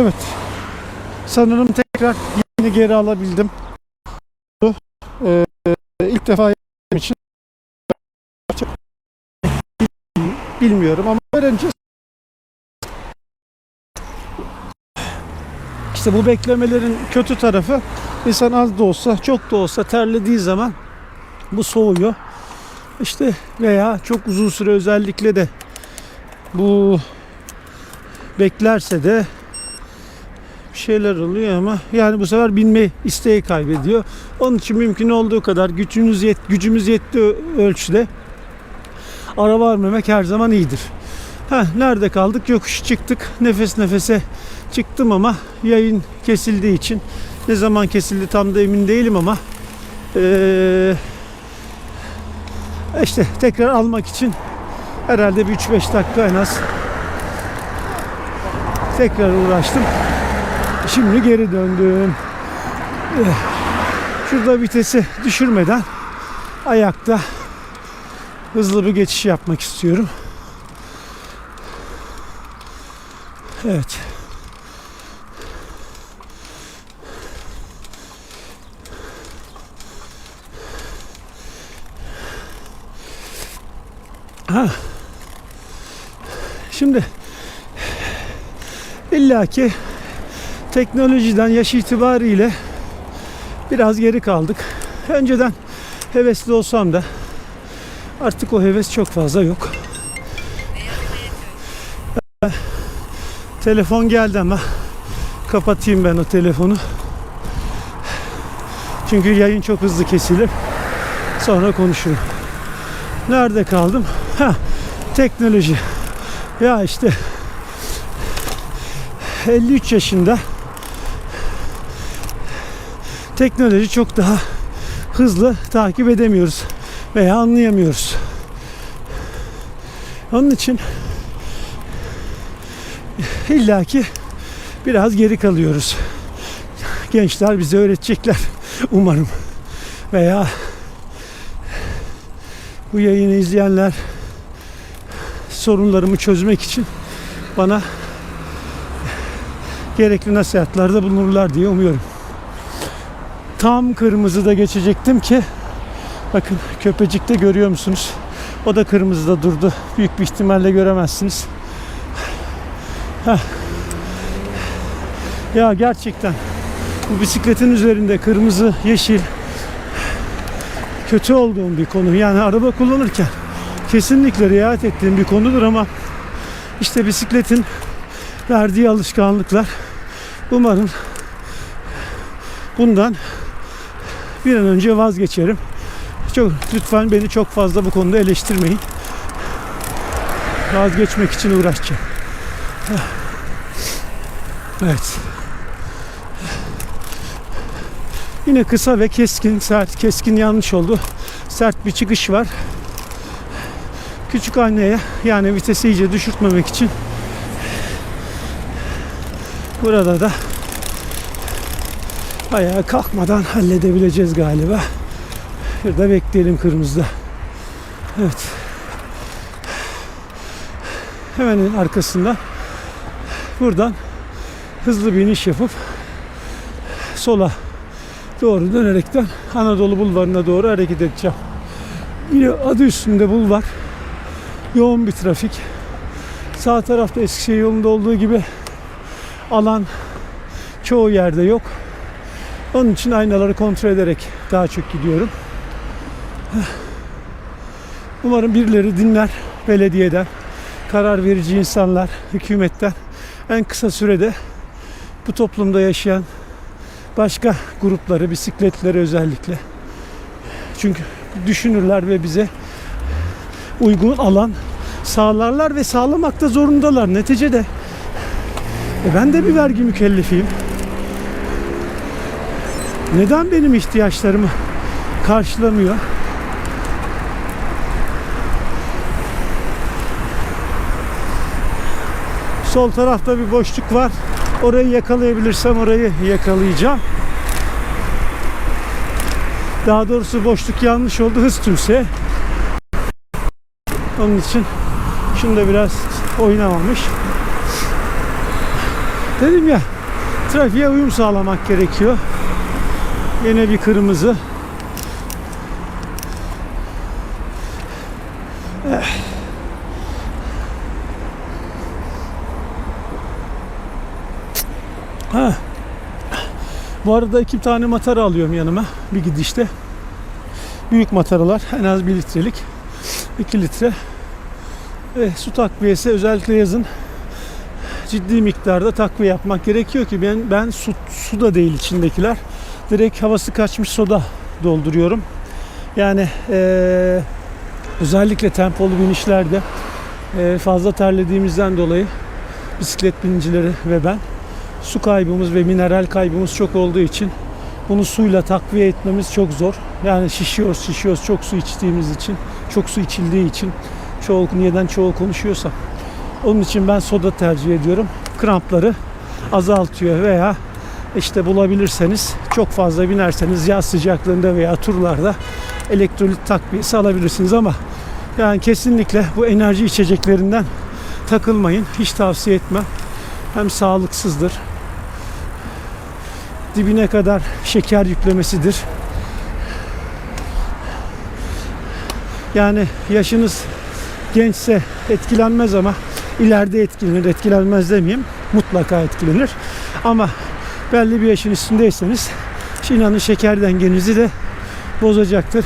Evet. Sanırım tekrar yeni geri alabildim. Ee, ilk defa yaptığım için bilmiyorum ama öğreneceğiz. İşte bu beklemelerin kötü tarafı insan az da olsa çok da olsa terlediği zaman bu soğuyor. İşte veya çok uzun süre özellikle de bu beklerse de bir şeyler oluyor ama yani bu sefer binme isteği kaybediyor. Onun için mümkün olduğu kadar gücünüz yet, gücümüz yettiği ölçüde araba vermemek her zaman iyidir. Heh, nerede kaldık? Yokuş çıktık. Nefes nefese çıktım ama yayın kesildiği için ne zaman kesildi tam da emin değilim ama eee, işte tekrar almak için herhalde bir 3-5 dakika en az tekrar uğraştım. Şimdi geri döndüm. Eh, Şurada vitesi düşürmeden ayakta hızlı bir geçiş yapmak istiyorum. Evet. Ha. Şimdi illaki teknolojiden yaş itibariyle biraz geri kaldık. Önceden hevesli olsam da artık o heves çok fazla yok. Telefon geldi ama kapatayım ben o telefonu. Çünkü yayın çok hızlı kesilir. Sonra konuşurum. Nerede kaldım? Ha, teknoloji. Ya işte 53 yaşında teknoloji çok daha hızlı takip edemiyoruz veya anlayamıyoruz. Onun için illaki biraz geri kalıyoruz. Gençler bize öğretecekler umarım. Veya bu yayını izleyenler sorunlarımı çözmek için bana gerekli nasihatlerde bulunurlar diye umuyorum. Tam kırmızıda geçecektim ki bakın köpecikte görüyor musunuz? O da kırmızıda durdu. Büyük bir ihtimalle göremezsiniz. Heh. Ya gerçekten bu bisikletin üzerinde kırmızı, yeşil kötü olduğum bir konu. Yani araba kullanırken kesinlikle riayet ettiğim bir konudur ama işte bisikletin verdiği alışkanlıklar umarım bundan bir an önce vazgeçerim. Çok lütfen beni çok fazla bu konuda eleştirmeyin. Vazgeçmek için uğraşacağım. Evet. Yine kısa ve keskin, sert, keskin yanlış oldu. Sert bir çıkış var. Küçük anneye yani vitesi iyice düşürtmemek için burada da ayağa kalkmadan halledebileceğiz galiba. Şurada bekleyelim kırmızıda. Evet. Hemen arkasında buradan hızlı bir iniş yapıp sola doğru dönerekten Anadolu Bulvarı'na doğru hareket edeceğim. Yine adı üstünde bulvar. Yoğun bir trafik. Sağ tarafta Eskişehir yolunda olduğu gibi alan çoğu yerde yok. Onun için aynaları kontrol ederek daha çok gidiyorum. Umarım birileri dinler belediyeden, karar verici insanlar, hükümetten en kısa sürede bu toplumda yaşayan başka grupları, bisikletleri özellikle. Çünkü düşünürler ve bize uygun alan sağlarlar ve sağlamakta zorundalar. Neticede e ben de bir vergi mükellefiyim. Neden benim ihtiyaçlarımı karşılamıyor? Sol tarafta bir boşluk var. Orayı yakalayabilirsem orayı yakalayacağım. Daha doğrusu boşluk yanlış oldu. Hız tümse. Onun için şunu da biraz oynamamış. Dedim ya trafiğe uyum sağlamak gerekiyor. Yine bir kırmızı. Eh. Ha. Bu arada iki tane matara alıyorum yanıma bir gidişte. Büyük mataralar en az 1 litrelik. 2 litre. Ve su takviyesi özellikle yazın ciddi miktarda takviye yapmak gerekiyor ki ben ben su, su da değil içindekiler. Direkt havası kaçmış soda dolduruyorum. Yani eee, özellikle tempolu binişlerde eee, fazla terlediğimizden dolayı bisiklet binicileri ve ben su kaybımız ve mineral kaybımız çok olduğu için bunu suyla takviye etmemiz çok zor. Yani şişiyoruz şişiyoruz çok su içtiğimiz için, çok su içildiği için çoğu niyeden çoğu konuşuyorsam. Onun için ben soda tercih ediyorum. Krampları azaltıyor veya işte bulabilirseniz çok fazla binerseniz yaz sıcaklığında veya turlarda elektrolit takviyesi alabilirsiniz ama yani kesinlikle bu enerji içeceklerinden takılmayın. Hiç tavsiye etmem. Hem sağlıksızdır. Dibine kadar şeker yüklemesidir. Yani yaşınız gençse etkilenmez ama ileride etkilenir. Etkilenmez demeyeyim. Mutlaka etkilenir. Ama belli bir yaşın üstündeyseniz inanın şeker dengenizi de bozacaktır.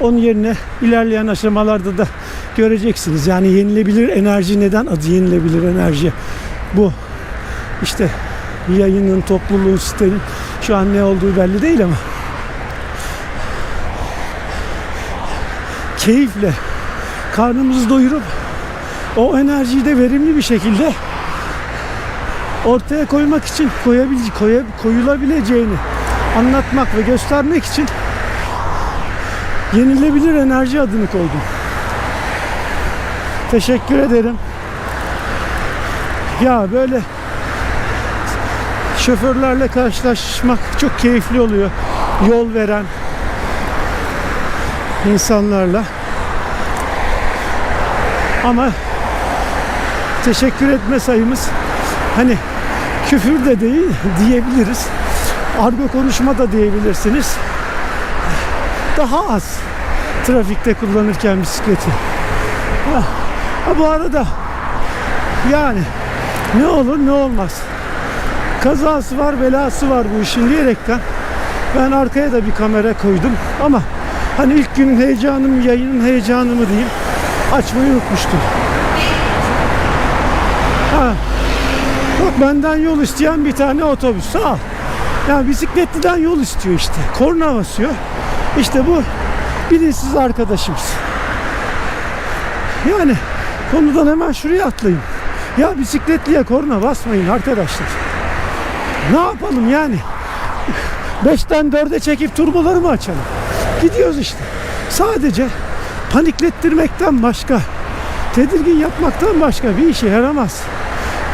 Onun yerine ilerleyen aşamalarda da göreceksiniz. Yani yenilebilir enerji neden adı yenilebilir enerji? Bu işte yayının, topluluğun, sitenin şu an ne olduğu belli değil ama keyifle karnımızı doyurup o enerjiyi de verimli bir şekilde ortaya koymak için koyabil, koya, koyulabileceğini anlatmak ve göstermek için yenilebilir enerji adını koydum. Teşekkür ederim. Ya böyle şoförlerle karşılaşmak çok keyifli oluyor. Yol veren insanlarla. Ama teşekkür etme sayımız hani küfür de değil diyebiliriz. Argo konuşma da diyebilirsiniz. Daha az trafikte kullanırken bisikleti. Ha, ha bu arada yani ne olur ne olmaz. Kazası var belası var bu işin diyerekten ben arkaya da bir kamera koydum ama hani ilk günün heyecanı mı yayının heyecanı mı diyeyim açmayı unutmuştum. Ha. Bak benden yol isteyen bir tane otobüs sağ ol. Yani bisikletliden yol istiyor işte. Korna basıyor. İşte bu bilinçsiz arkadaşımız. Yani konudan hemen şuraya atlayayım. Ya bisikletliye korna basmayın arkadaşlar. Ne yapalım yani? 5'ten 4'e çekip turboları mı açalım? Gidiyoruz işte. Sadece paniklettirmekten başka, tedirgin yapmaktan başka bir işe yaramaz.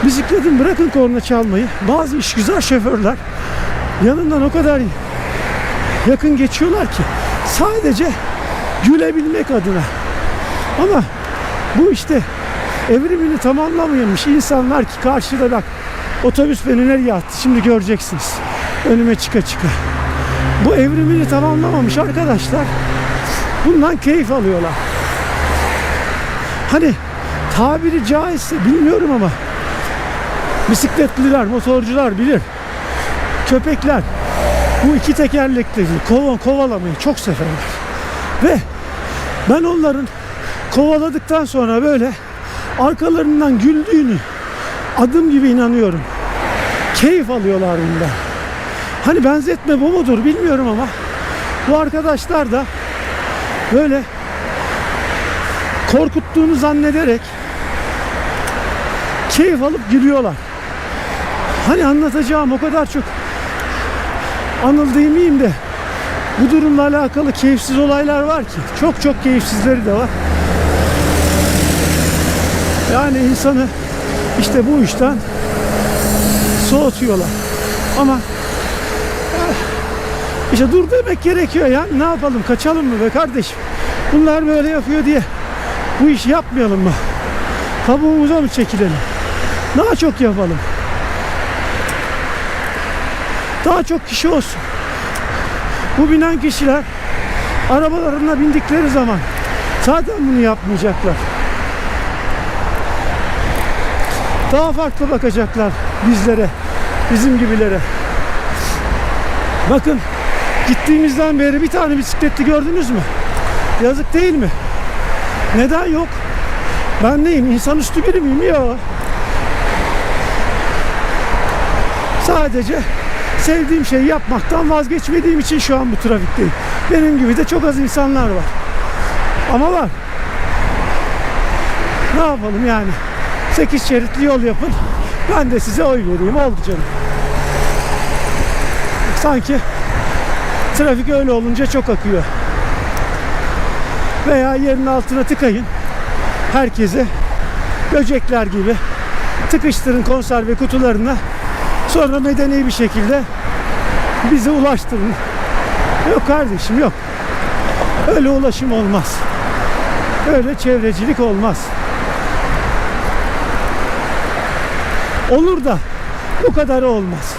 Bisikletin bırakın korna çalmayı. Bazı işgüzar şoförler yanından o kadar yakın geçiyorlar ki sadece gülebilmek adına. Ama bu işte evrimini tamamlamamış insanlar ki karşıda bak otobüs beni nereye attı şimdi göreceksiniz. Önüme çıka çıka. Bu evrimini tamamlamamış arkadaşlar bundan keyif alıyorlar. Hani tabiri caizse bilmiyorum ama bisikletliler, motorcular bilir. Köpekler bu iki tekerlekli kova, kovalamayı çok severler. Ve ben onların kovaladıktan sonra böyle arkalarından güldüğünü adım gibi inanıyorum. Keyif alıyorlar bundan. Hani benzetme bu mudur bilmiyorum ama bu arkadaşlar da böyle korkuttuğunu zannederek keyif alıp gülüyorlar. Hani anlatacağım o kadar çok anıl demeyeyim de bu durumla alakalı keyifsiz olaylar var ki. Çok çok keyifsizleri de var. Yani insanı işte bu işten soğutuyorlar. Ama eh, işte dur demek gerekiyor ya. Ne yapalım? Kaçalım mı be kardeşim? Bunlar böyle yapıyor diye bu işi yapmayalım mı? Kabuğumuza mı çekilelim? Daha çok yapalım. Daha çok kişi olsun. Bu binen kişiler arabalarına bindikleri zaman zaten bunu yapmayacaklar. Daha farklı bakacaklar bizlere, bizim gibilere. Bakın gittiğimizden beri bir tane bisikletli gördünüz mü? Yazık değil mi? Neden yok? Ben neyim? İnsanüstü biri miyim ya? Sadece sevdiğim şeyi yapmaktan vazgeçmediğim için şu an bu trafikteyim. Benim gibi de çok az insanlar var. Ama var. Ne yapalım yani? 8 şeritli yol yapın. Ben de size oy vereyim. Oldu canım. Sanki trafik öyle olunca çok akıyor. Veya yerin altına tıkayın. Herkese böcekler gibi tıkıştırın konserve kutularına. Sonra medeni bir şekilde bize ulaştırın. Yok kardeşim yok. Öyle ulaşım olmaz. Öyle çevrecilik olmaz. Olur da bu kadarı olmaz.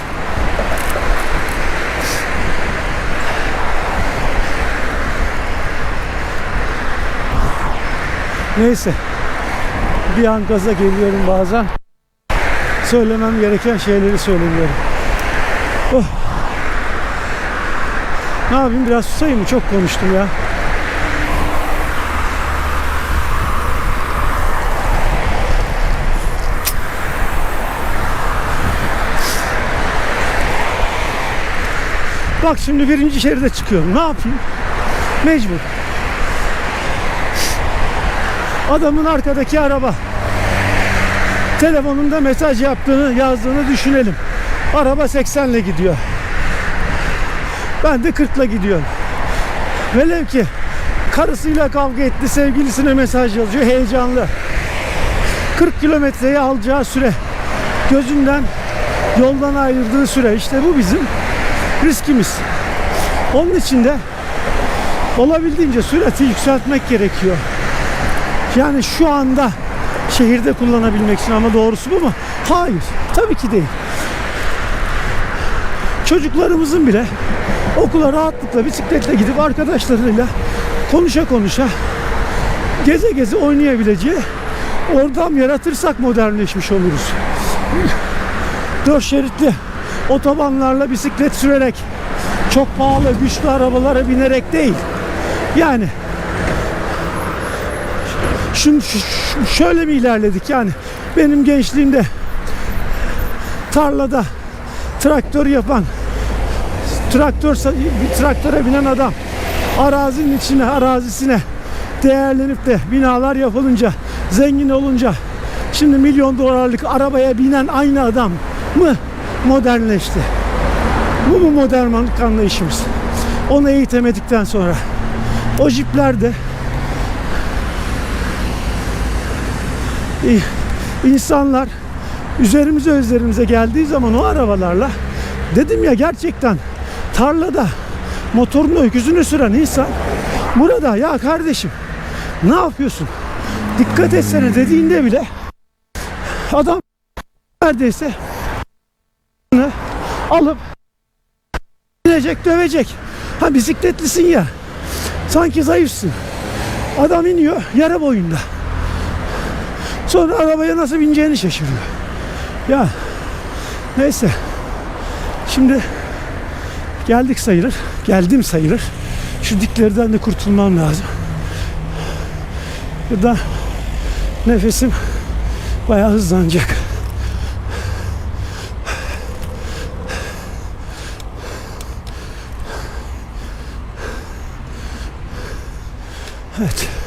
Neyse. Bir an gaza geliyorum bazen. Söylemem gereken şeyleri söylemiyorum. Oh. Ne yapayım biraz susayım mı? Çok konuştum ya. Bak şimdi birinci şeride çıkıyorum. Ne yapayım? Mecbur. Adamın arkadaki araba. Telefonunda mesaj yaptığını, yazdığını düşünelim. Araba 80 ile gidiyor. Ben de 40 ile gidiyorum. Velev ki karısıyla kavga etti, sevgilisine mesaj yazıyor, heyecanlı. 40 kilometreyi alacağı süre. Gözünden, yoldan ayırdığı süre. İşte bu bizim riskimiz. Onun için de olabildiğince sürati yükseltmek gerekiyor. Yani şu anda şehirde kullanabilmek için ama doğrusu bu mu? Hayır. Tabii ki değil. Çocuklarımızın bile okula rahatlıkla bisikletle gidip arkadaşlarıyla konuşa konuşa geze geze oynayabileceği ortam yaratırsak modernleşmiş oluruz. Dört şeritli otobanlarla bisiklet sürerek çok pahalı güçlü arabalara binerek değil. Yani şun, ş- şöyle mi ilerledik yani benim gençliğimde tarlada traktör yapan traktör bir traktöre binen adam arazinin içine arazisine değerlenip de binalar yapılınca zengin olunca şimdi milyon dolarlık arabaya binen aynı adam mı modernleşti? Bu mu modernlik anlayışımız? Onu eğitemedikten sonra o jipler insanlar üzerimize üzerimize geldiği zaman o arabalarla dedim ya gerçekten tarlada motorun öküzünü süren insan burada ya kardeşim ne yapıyorsun? Dikkat etsene dediğinde bile adam neredeyse alıp binecek dövecek. Ha bisikletlisin ya sanki zayıfsın. Adam iniyor yarı boyunda Sonra arabaya nasıl bineceğini şaşırıyor. Ya neyse. Şimdi geldik sayılır. Geldim sayılır. Şu diklerden de kurtulmam lazım. Burada nefesim bayağı hızlanacak. Evet.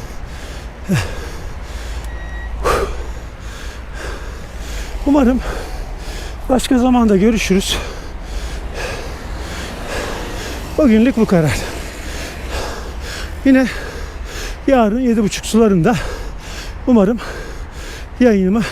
Umarım başka zamanda görüşürüz. Bugünlük bu kadar. Yine yarın yedi buçuk sularında umarım yayınımı